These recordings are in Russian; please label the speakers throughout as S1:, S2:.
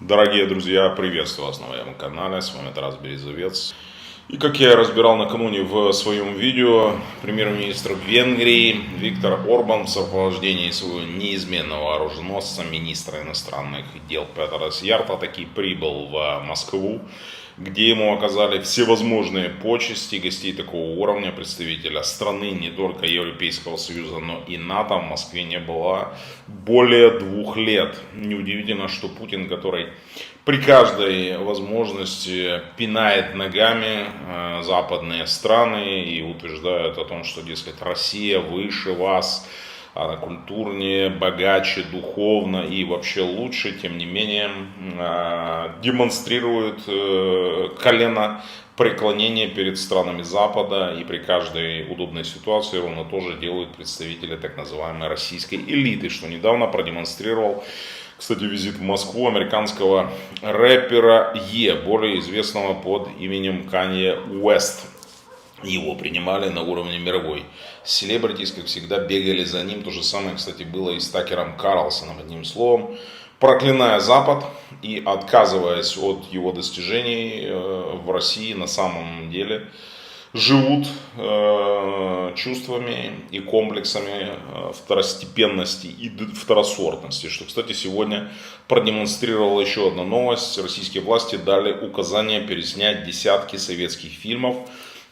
S1: Дорогие друзья, приветствую вас на моем канале, с вами Тарас Березовец. И как я разбирал накануне в своем видео, премьер-министр Венгрии Виктор Орбан в сопровождении своего неизменного оруженосца, министра иностранных дел Петра Сьярта, таки прибыл в Москву где ему оказали всевозможные почести гостей такого уровня, представителя страны, не только Европейского Союза, но и НАТО в Москве не было более двух лет. Неудивительно, что Путин, который при каждой возможности пинает ногами э, западные страны и утверждает о том, что, дескать, Россия выше вас, она культурнее, богаче, духовно и вообще лучше, тем не менее, а, демонстрирует э, колено преклонение перед странами Запада и при каждой удобной ситуации ровно тоже делают представители так называемой российской элиты, что недавно продемонстрировал, кстати, визит в Москву американского рэпера Е, более известного под именем Канье Уэст его принимали на уровне мировой. Селебритис, как всегда, бегали за ним. То же самое, кстати, было и с Такером Карлсоном, одним словом. Проклиная Запад и отказываясь от его достижений э, в России на самом деле, живут э, чувствами и комплексами э, второстепенности и второсортности. Что, кстати, сегодня продемонстрировала еще одна новость. Российские власти дали указание переснять десятки советских фильмов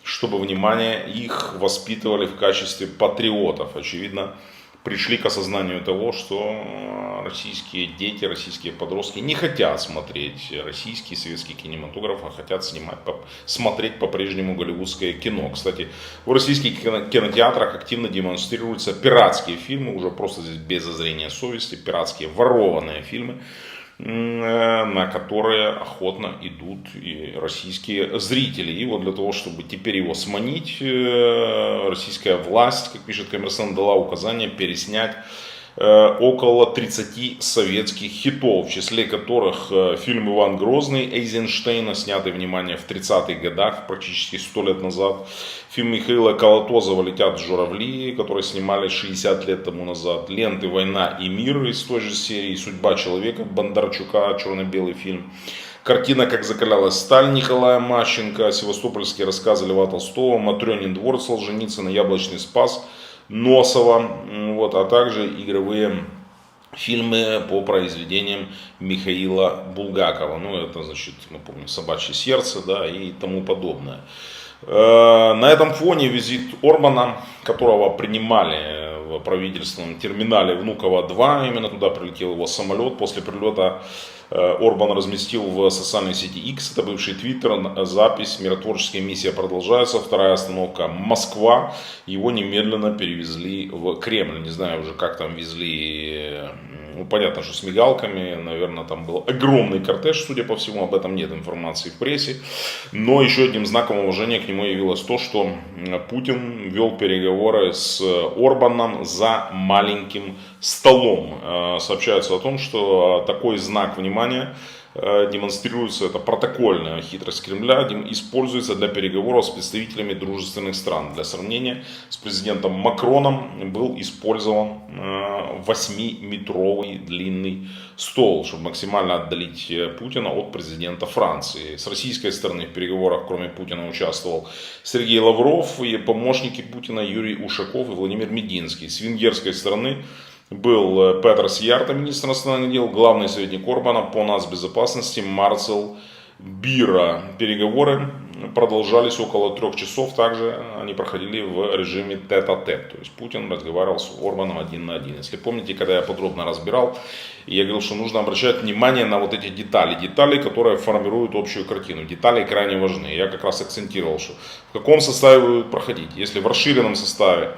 S1: чтобы, внимание, их воспитывали в качестве патриотов. Очевидно, пришли к осознанию того, что российские дети, российские подростки не хотят смотреть российский советский кинематограф, а хотят снимать, смотреть по-прежнему голливудское кино. Кстати, в российских кинотеатрах активно демонстрируются пиратские фильмы, уже просто здесь без зазрения совести, пиратские ворованные фильмы. На которые охотно идут и российские зрители. И вот для того, чтобы теперь его сманить, э, российская власть, как пишет коммерсант, дала указание переснять около 30 советских хитов, в числе которых э, фильм «Иван Грозный» Эйзенштейна, снятый, внимание, в 30-х годах, практически 100 лет назад. Фильм Михаила Колотозова «Летят журавли», который снимали 60 лет тому назад. Ленты «Война и мир» из той же серии. «Судьба человека» Бондарчука, черно-белый фильм. Картина «Как закалялась сталь» Николая Мащенко, севастопольские рассказы Льва Толстого, Матрёнин двор Солженицына, Яблочный спас – Носова, вот, а также игровые фильмы по произведениям Михаила Булгакова. Ну, это, значит, мы помним «Собачье сердце», да, и тому подобное. Э, на этом фоне визит Орбана, которого принимали в правительственном терминале Внуково-2, именно туда прилетел его самолет. После прилета Э, Орбан разместил в социальной сети X, это бывший Твиттер, запись «Миротворческая миссия продолжается», вторая остановка Москва, его немедленно перевезли в Кремль, не знаю уже как там везли ну, понятно, что с мигалками, наверное, там был огромный кортеж, судя по всему, об этом нет информации в прессе. Но еще одним знаком уважения к нему явилось то, что Путин вел переговоры с Орбаном за маленьким столом. Э, сообщается о том, что такой знак внимания Э, демонстрируется эта протокольная хитрость Кремля, используется для переговоров с представителями дружественных стран. Для сравнения, с президентом Макроном был использован 8-метровый э, длинный стол, чтобы максимально отдалить э, Путина от президента Франции. С российской стороны в переговорах, кроме Путина, участвовал Сергей Лавров и помощники Путина Юрий Ушаков и Владимир Мединский. С венгерской стороны был э, Петр Сьярта, министр иностранных дел, главный советник Орбана по нацбезопасности Марцел Бира. Переговоры продолжались около трех часов, также они проходили в режиме тет-а-тет, то есть Путин разговаривал с Орбаном один на один. Если помните, когда я подробно разбирал, я говорил, что нужно обращать внимание на вот эти детали, детали, которые формируют общую картину. Детали крайне важны. Я как раз акцентировал, что в каком составе будут проходить. Если в расширенном составе,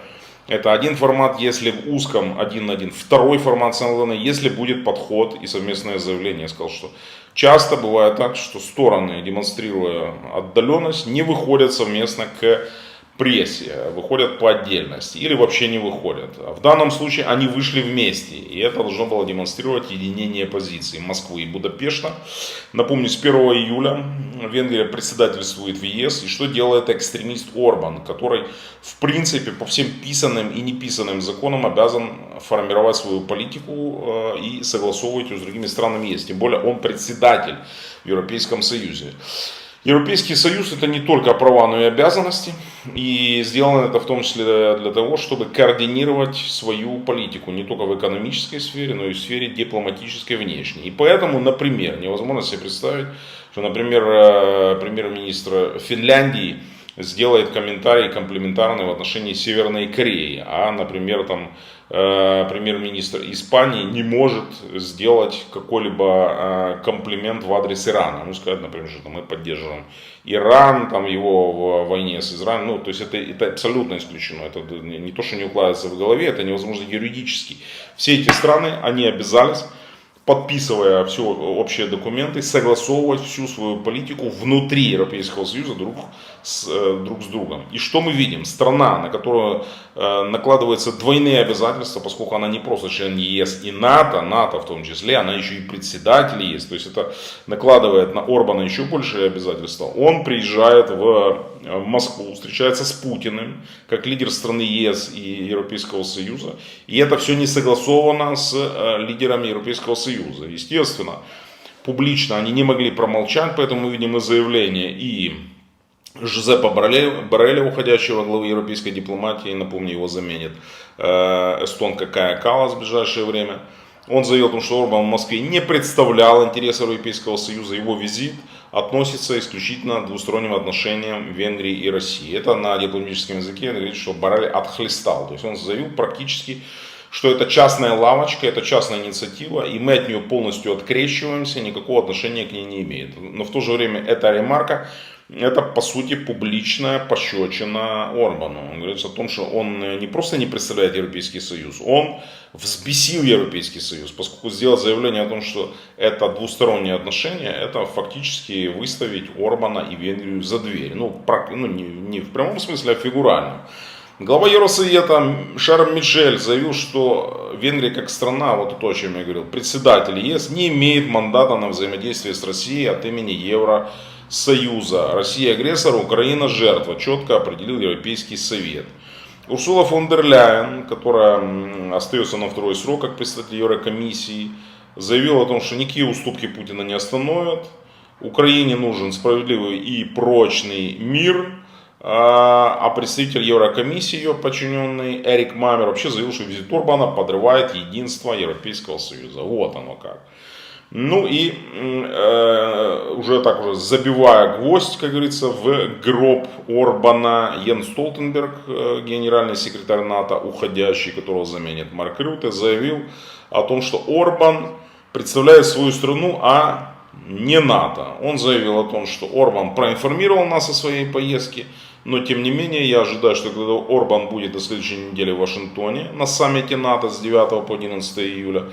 S1: это один формат, если в узком один на один. Второй формат, самое если будет подход и совместное заявление. Я сказал, что часто бывает так, что стороны, демонстрируя отдаленность, не выходят совместно к прессе выходят по отдельности или вообще не выходят. В данном случае они вышли вместе, и это должно было демонстрировать единение позиций Москвы и Будапешта. Напомню, с 1 июля Венгрия председательствует в ЕС, и что делает экстремист Орбан, который в принципе по всем писанным и неписанным законам обязан формировать свою политику э, и согласовывать ее с другими странами ЕС. Тем более он председатель в Европейском Союзе. Европейский Союз это не только права, но и обязанности. И сделано это в том числе для того, чтобы координировать свою политику не только в экономической сфере, но и в сфере дипломатической внешней. И поэтому, например, невозможно себе представить, что, например, э, премьер-министр Финляндии сделает комментарий комплементарный в отношении Северной Кореи, а, например, там э, премьер-министр Испании не может сделать какой-либо э, комплимент в адрес Ирана. Ну, сказать, например, что мы поддерживаем Иран, там его в войне с Израилем. Ну, то есть это, это абсолютно исключено. Это не то, что не укладывается в голове, это невозможно юридически. Все эти страны, они обязались подписывая все общие документы, согласовывать всю свою политику внутри Европейского Союза друг с, э, друг с другом. И что мы видим? Страна, на которую э, накладываются двойные обязательства, поскольку она не просто член ЕС и НАТО, НАТО в том числе, она еще и председатель ЕС, то есть это накладывает на Орбана еще большие обязательства. Он приезжает в Москву, встречается с Путиным, как лидер страны ЕС и Европейского Союза. И это все не согласовано с э, лидерами Европейского Союза. Естественно, публично они не могли промолчать, поэтому мы видим и заявление и Жозепа Барреля, уходящего главы европейской дипломатии, напомню, его заменит э, эстонка Кая Калас в ближайшее время. Он заявил о том, что Орбан в Москве не представлял интересы Европейского Союза, его визит – относится исключительно к двусторонним отношениям Венгрии и России. Это на дипломатическом языке говорит, что Барель отхлестал. То есть он заявил практически, что это частная лавочка, это частная инициатива, и мы от нее полностью открещиваемся, никакого отношения к ней не имеет. Но в то же время эта ремарка это по сути публичная пощечина Орбану. Он говорит о том, что он не просто не представляет Европейский Союз, он взбесил Европейский Союз, поскольку сделал заявление о том, что это двусторонние отношения, это фактически выставить Орбана и Венгрию за дверь. Ну, ну не, не в прямом смысле, а фигурально. Глава Евросовета Шарм Мишель заявил, что Венгрия как страна, вот то, о чем я говорил, председатель ЕС, не имеет мандата на взаимодействие с Россией от имени Евросоюза Союза. Россия агрессор, Украина жертва. Четко определил Европейский Совет. Урсула фон дер Ляйен, которая остается на второй срок как председатель Еврокомиссии, заявила о том, что никакие уступки Путина не остановят. Украине нужен справедливый и прочный мир. А, а представитель Еврокомиссии, ее подчиненный Эрик Мамер, вообще заявил, что визит Орбана подрывает единство Европейского Союза. Вот оно как. Ну и э, уже так уже забивая гвоздь, как говорится, в гроб Орбана, Йен Столтенберг, э, генеральный секретарь НАТО, уходящий, которого заменит Марк Рюте, заявил о том, что Орбан представляет свою страну, а не НАТО. Он заявил о том, что Орбан проинформировал нас о своей поездке, но тем не менее я ожидаю, что когда Орбан будет на следующей неделе в Вашингтоне на саммите НАТО с 9 по 11 июля,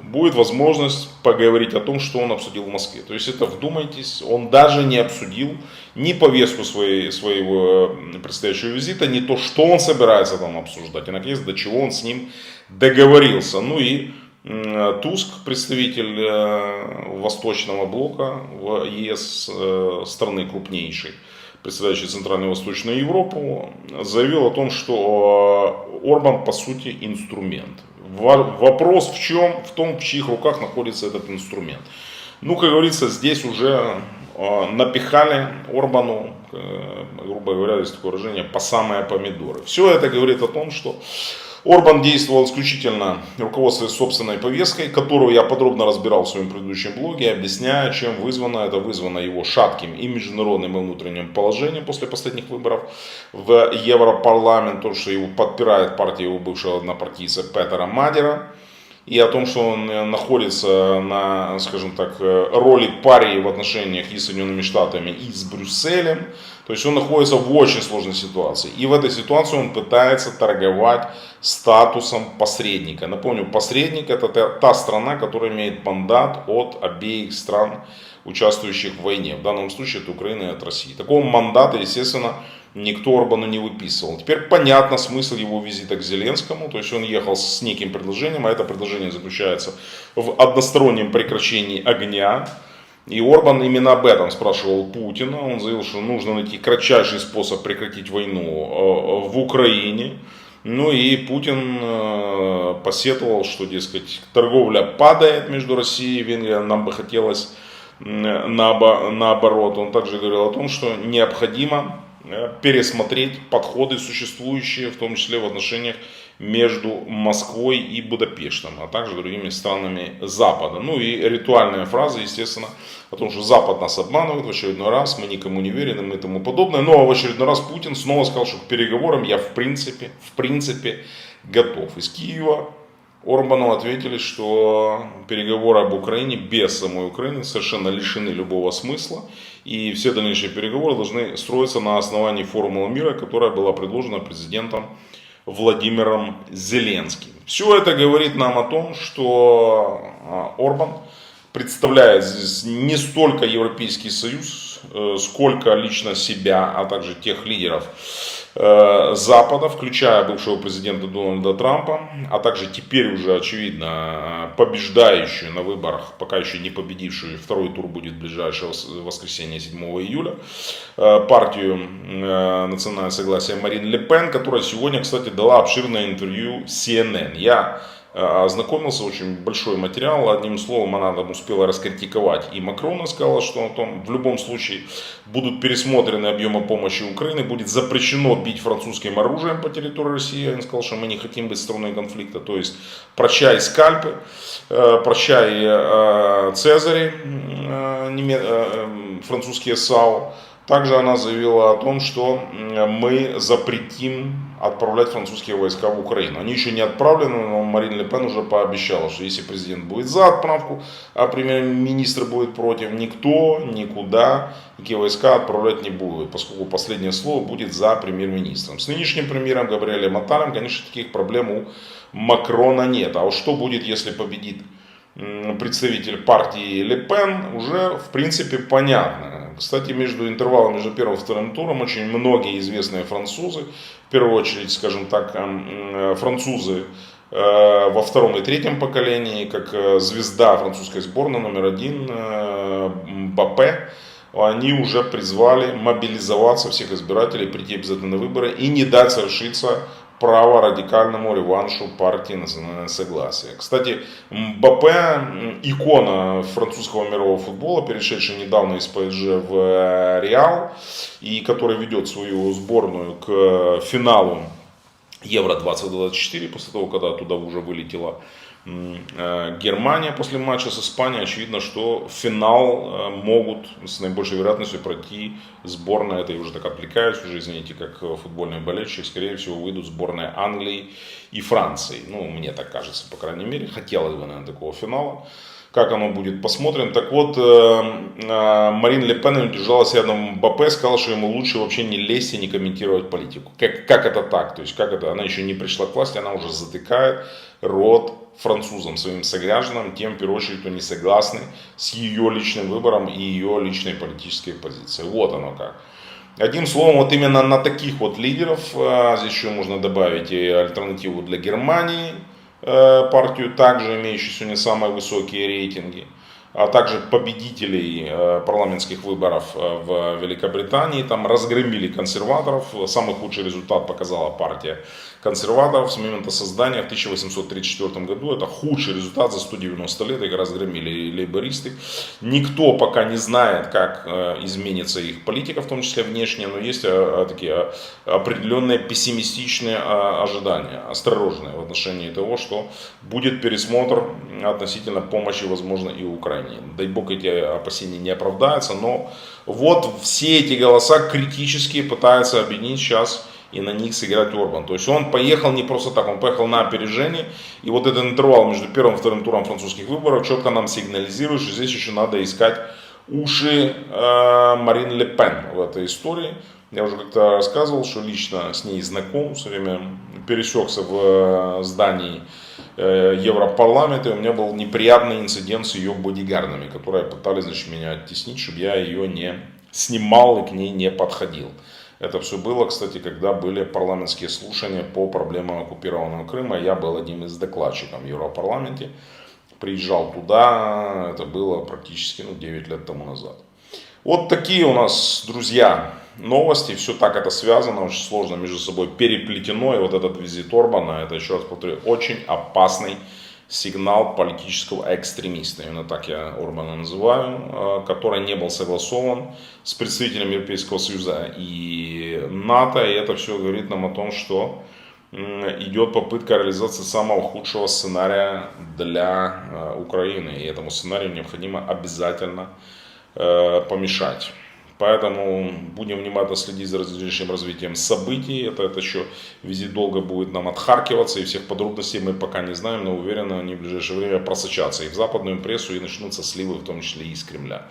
S1: будет возможность поговорить о том, что он обсудил в Москве. То есть это, вдумайтесь, он даже не обсудил ни повестку своей, своего предстоящего визита, ни то, что он собирается там обсуждать, и наконец, до чего он с ним договорился. Ну и Туск, представитель э, Восточного блока в ЕС, э, страны крупнейшей, представляющий Центральную и Восточную Европу, заявил о том, что э, Орбан по сути инструмент. Вопрос в чем? В том, в чьих руках находится этот инструмент. Ну, как говорится, здесь уже э, напихали Орбану, э, грубо говоря, есть такое выражение, по самые помидоры. Все это говорит о том, что Орбан действовал исключительно руководствуясь собственной повесткой, которую я подробно разбирал в своем предыдущем блоге, объясняя, чем вызвано. Это вызвано его шатким и международным и внутренним положением после последних выборов в Европарламент, то, что его подпирает партия его бывшего однопартийца Петера Мадера и о том, что он находится на, скажем так, роли парии в отношениях и с Соединенными Штатами, и с Брюсселем. То есть он находится в очень сложной ситуации. И в этой ситуации он пытается торговать статусом посредника. Напомню, посредник это та страна, которая имеет мандат от обеих стран, участвующих в войне. В данном случае это Украина и от России. Такого мандата, естественно, никто Орбану не выписывал. Теперь понятно смысл его визита к Зеленскому, то есть он ехал с неким предложением, а это предложение заключается в одностороннем прекращении огня. И Орбан именно об этом спрашивал Путина. Он заявил, что нужно найти кратчайший способ прекратить войну э, в Украине. Ну и Путин э, посетовал, что, дескать, торговля падает между Россией и Венгрией, нам бы хотелось наоборот. Он также говорил о том, что необходимо пересмотреть подходы существующие, в том числе в отношениях между Москвой и Будапештом, а также другими странами Запада. Ну и ритуальная фраза, естественно, о том, что Запад нас обманывает в очередной раз, мы никому не верим и тому подобное. Но ну, а в очередной раз Путин снова сказал, что к переговорам я в принципе, в принципе готов. Из Киева Орбану ответили, что переговоры об Украине без самой Украины совершенно лишены любого смысла. И все дальнейшие переговоры должны строиться на основании формулы мира, которая была предложена президентом Владимиром Зеленским. Все это говорит нам о том, что а, Орбан представляет здесь не столько Европейский Союз, э, сколько лично себя, а также тех лидеров, Запада, включая бывшего президента Дональда Трампа, а также теперь уже, очевидно, побеждающую на выборах, пока еще не победившую, второй тур будет в ближайшее воскресенье 7 июля, э, партию э, «Национальное согласие» Марин Ле Пен, которая сегодня, кстати, дала обширное интервью CNN. Я Э, ознакомился, очень большой материал, одним словом она там успела раскритиковать и Макрона сказала, что там в любом случае будут пересмотрены объемы помощи Украины, будет запрещено бить французским оружием по территории России, он сказал, что мы не хотим быть стороной конфликта, то есть прощай скальпы, э, прощай э, Цезари, французские САУ, также она заявила о том, что мы запретим отправлять французские войска в Украину. Они еще не отправлены, но Марин Ле Пен уже пообещала, что если президент будет за отправку, а премьер-министр будет против, никто никуда никакие войска отправлять не будет, поскольку последнее слово будет за премьер-министром. С нынешним премьером Габриэлем Аталем, конечно, таких проблем у Макрона нет. А вот что будет, если победит представитель партии Ле Пен, уже в принципе понятно. Кстати, между интервалом между первым и вторым туром очень многие известные французы, в первую очередь, скажем так, э, французы э, во втором и третьем поколении, как э, звезда французской сборной номер один Бапе, они уже призвали мобилизоваться всех избирателей, прийти обязательно на выборы и не дать совершиться право радикальному реваншу партии «Национальное согласие». Кстати, Мбаппе – икона французского мирового футбола, перешедший недавно из ПСЖ в э, Реал, и который ведет свою сборную к финалу Евро-2024, после того, когда туда уже вылетела Германия после матча с Испанией, очевидно, что финал э, могут с наибольшей вероятностью пройти сборная, это я уже так отвлекаюсь, уже извините, как футбольные болельщики, скорее всего, выйдут сборная Англии и Франции. Ну, мне так кажется, по крайней мере, хотелось бы, наверное, такого финала. Как оно будет, посмотрим. Так вот, э, Марин Ле Пен удержалась рядом БП, сказала, что ему лучше вообще не лезть и не комментировать политику. Как, как это так? То есть, как это? Она еще не пришла к власти, она уже затыкает рот французам, своим согражданам, тем, в первую очередь, кто не согласны с ее личным выбором и ее личной политической позицией. Вот оно как. Одним словом, вот именно на таких вот лидеров, а, здесь еще можно добавить и альтернативу для Германии, э, партию, также имеющую сегодня самые высокие рейтинги, а также победителей э, парламентских выборов э, в Великобритании, там разгромили консерваторов, самый худший результат показала партия консерваторов с момента создания в 1834 году. Это худший результат за 190 лет, их разгромили лейбористы. Никто пока не знает, как э, изменится их политика, в том числе внешне, но есть такие определенные пессимистичные ожидания, осторожные в отношении того, что будет пересмотр относительно помощи, возможно, и Украине. Дай бог эти опасения не оправдаются, но вот все эти голоса критические пытаются объединить сейчас и на них сыграть Орбан. То есть он поехал не просто так, он поехал на опережение. И вот этот интервал между первым и вторым туром французских выборов четко нам сигнализирует, что здесь еще надо искать уши э, Марин Ле Пен в этой истории. Я уже как-то рассказывал, что лично с ней знаком, все время пересекся в э, здании Европарламента, и у меня был неприятный инцидент с ее бодигардами, которые пытались значит, меня оттеснить, чтобы я ее не снимал и к ней не подходил. Это все было, кстати, когда были парламентские слушания по проблемам оккупированного Крыма. Я был одним из докладчиков в Европарламенте. Приезжал туда, это было практически ну, 9 лет тому назад. Вот такие у нас, друзья, новости. Все так это связано, очень сложно между собой переплетено. И вот этот визит Орбана, это еще раз повторю, очень опасный сигнал политического экстремиста, именно так я Орбана называю, э, который не был согласован с представителями Европейского Союза и НАТО. И это все говорит нам о том, что идет попытка реализации самого худшего сценария для э, Украины. И этому сценарию необходимо обязательно э, помешать. Поэтому будем внимательно следить за дальнейшим развитием событий. Это, это еще визит долго будет нам отхаркиваться, и всех подробностей мы пока не знаем, но уверены, они в ближайшее время просочатся и в западную прессу, и начнутся сливы, в том числе и из Кремля.